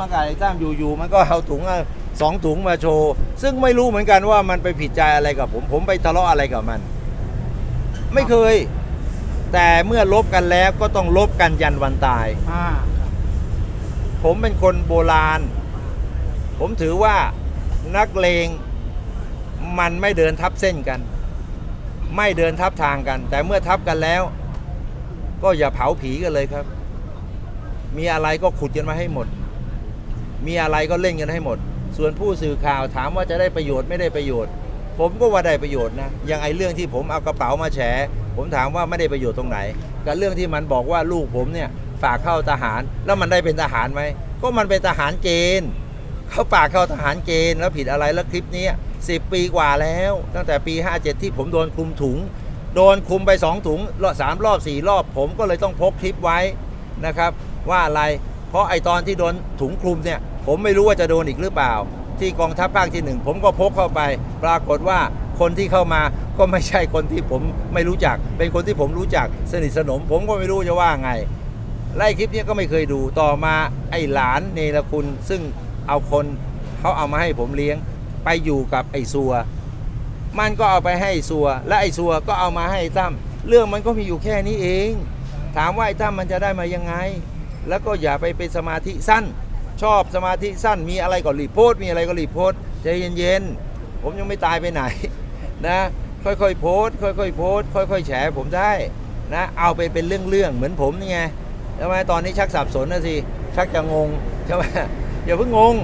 มากับไอ้ตั้มอยู่ๆมันก็เอาถุงสองถุงมาโชว์ ซึ่งไม่รู้เหมือนกันว่ามันไปผิดใจอะไรกับผม ผมไปทะเลาะอะไรกับมัน ไม่เคย แต่เมื่อลบกันแล้วก็ต้องลบกันยันวันตาย อ่าผมเป็นคนโบราณ ผมถือว่านักเลงมันไม่เดินทับเส้นกัน ไม่เดินทับทางกัน แต่เมื่อทับกันแล้ว ก็อย่าเผาผีกันเลยครับ มีอะไรก็ขุดกันมาให้หมด มีอะไรก็เล่นกันให้หมด ส่วนผู้สื่อข่าวถามว่าจะได้ประโยชน์ไม่ได้ประโยชน์ ผมก็ว่าได้ประโยชน์นะอย่างไอ้เรื่องที่ผมเอากระเป๋ามาแฉ ผมถามว่าไม่ได้ประโยชน์ตรงไหน กับเรื่องที่มันบอกว่าลูกผมเนี่ยฝากเข้าทหารแล้วมันได้เป็นทหารไหมก็มันเป็นทหารเกณฑ์เขาฝากเข้าทหารเกณฑ์แล้วผิดอะไรแล้วคลิปนี้สิปีกว่าแล้ว ตั้งแต่ปี 57 ที่ผมโดนคลุมถุง โดนคลุมไป 2 ถุงรอบสามรอบสี่รอบ ผมก็เลยต้องพกคลิปไว้นะครับ ว่าอะไรเพราะไอตอนที่โดนถุงคลุมเนี่ย ผมไม่รู้ว่าจะโดนอีกหรือเปล่า ที่กองทัพภาคที่หนึ่งผมก็พกเข้าไป ปรากฏว่าคนที่เข้ามาก็ไม่ใช่คนที่ผมไม่รู้จัก เป็นคนที่ผมรู้จักสนิทสนม ผมก็ไม่รู้จะว่าไงไล่คลิปนี้ก็ไม่เคยดูต่อมาไอ้หลานเนรคุณ ซึ่งเอาคนเขาเอามาให้ผมเลี้ยงไปอยู่กับไอ้ซัว มันก็เอาไปให้ซัว และไอ้ซัวก็เอามาให้ไอ้ตั้มเรื่องมันก็มีอยู่แค่นี้เอง ถามว่าไอ้ตั้มมันจะได้มายังไง แล้วก็อย่าไปเป็นสมาธิสั้น ชอบสมาธิสั้นมีอะไรก็รีบโพสต์มีอะไรก็รีบโพสต์ใจเย็นๆผมยังไม่ตายไปไหนนะค่อยๆโพสต์ค่อยๆโพสต์ค่อย ๆ แฉผมได้นะเอาไปเป็นเรื่องๆเหมือนผมนี่ไงทำไมตอนนี้ชักสับสนนะสิชักจะงงใช่ไหมอย่าเพิ่งงง